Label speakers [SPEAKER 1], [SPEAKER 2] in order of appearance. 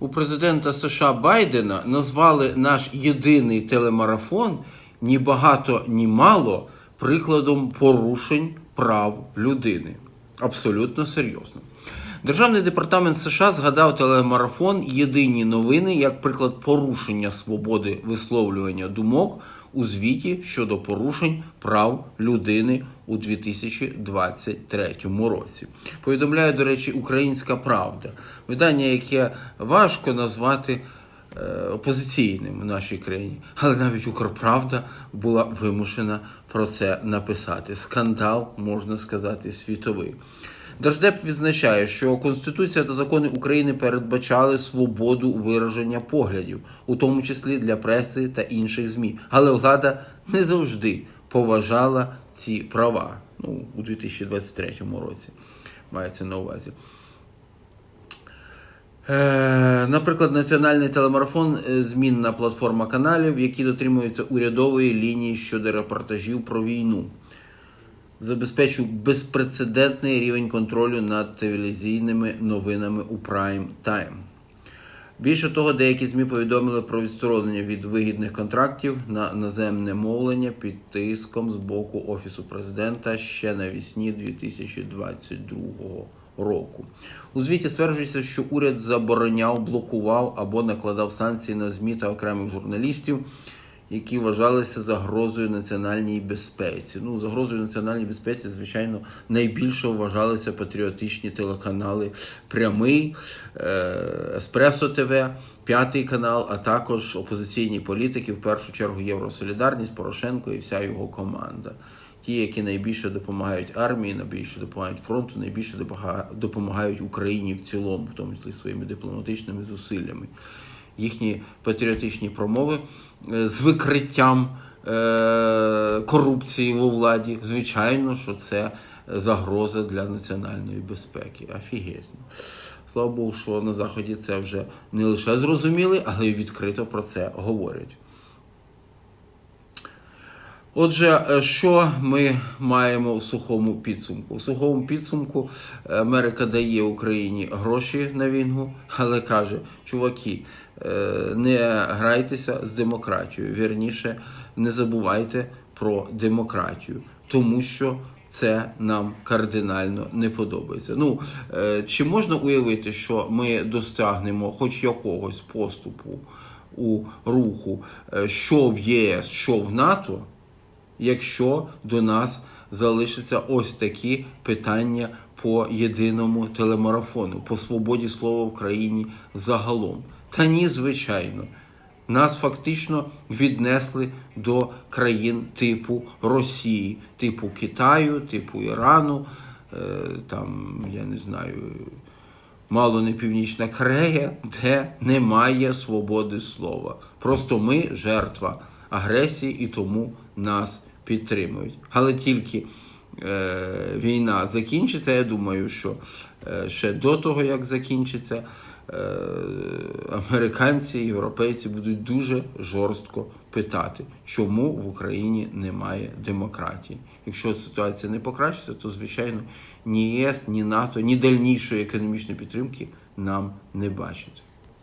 [SPEAKER 1] у президента США Байдена назвали наш єдиний телемарафон ні багато, ні мало прикладом порушень прав людини. Абсолютно серйозно. Державний департамент США згадав телемарафон Єдині новини як приклад порушення свободи висловлювання думок у звіті щодо порушень прав людини у 2023 році. Повідомляє, до речі, Українська Правда, видання, яке важко назвати е, опозиційним в нашій країні, але навіть Укрправда була вимушена про це написати. Скандал, можна сказати, світовий. Держдеп відзначає, що Конституція та закони України передбачали свободу вираження поглядів, у тому числі для преси та інших ЗМІ. Але влада не завжди поважала ці права. Ну, у 2023 році мається на увазі. Е, Наприклад, національний телемарафон е, змінна платформа каналів, які дотримуються урядової лінії щодо репортажів про війну. Забезпечив безпрецедентний рівень контролю над телевізійними новинами у прайм тайм. Більше того, деякі ЗМІ повідомили про відсторонення від вигідних контрактів на наземне мовлення під тиском з боку Офісу президента ще навесні 2022 року. У звіті стверджується, що уряд забороняв, блокував або накладав санкції на ЗМІ та окремих журналістів, які вважалися загрозою національній безпеці. Ну, загрозою національній безпеці, звичайно, найбільше вважалися патріотичні телеканали Прямий, е, Еспресо ТВ, П'ятий канал, а також опозиційні політики, в першу чергу Євросолідарність, Порошенко і вся його команда. Ті, які найбільше допомагають армії, найбільше допомагають фронту, найбільше допомагають Україні в цілому, в тому числі своїми дипломатичними зусиллями їхні патріотичні промови е, з викриттям е, корупції у владі. Звичайно, що це загроза для національної безпеки. Офігезно. Слава Богу, що на Заході це вже не лише зрозуміли, але й відкрито про це говорять. Отже, е, що ми маємо у сухому підсумку? У сухому підсумку Америка дає Україні гроші на війну, але каже: чуваки, е, не грайтеся з демократією. Вірніше, не забувайте про демократію, тому що це нам кардинально не подобається. Ну е, чи можна уявити, що ми досягнемо хоч якогось поступу у руху, е, що в ЄС, що в НАТО? Якщо до нас залишаться ось такі питання по єдиному телемарафону, по свободі слова в країні загалом. Та ні, звичайно. Нас фактично віднесли до країн типу Росії, типу Китаю, типу Ірану, е, там, я не знаю, мало не Північна Корея, де немає свободи слова. Просто ми жертва агресії і тому нас підтримують. Але тільки е, війна закінчиться, я думаю, що е, ще до того, як закінчиться, е, американці, європейці будуть дуже жорстко питати, чому в Україні немає демократії. Якщо ситуація не покращиться, то звичайно ні ЄС, ні НАТО, ні дальнішої економічної підтримки нам не бачать.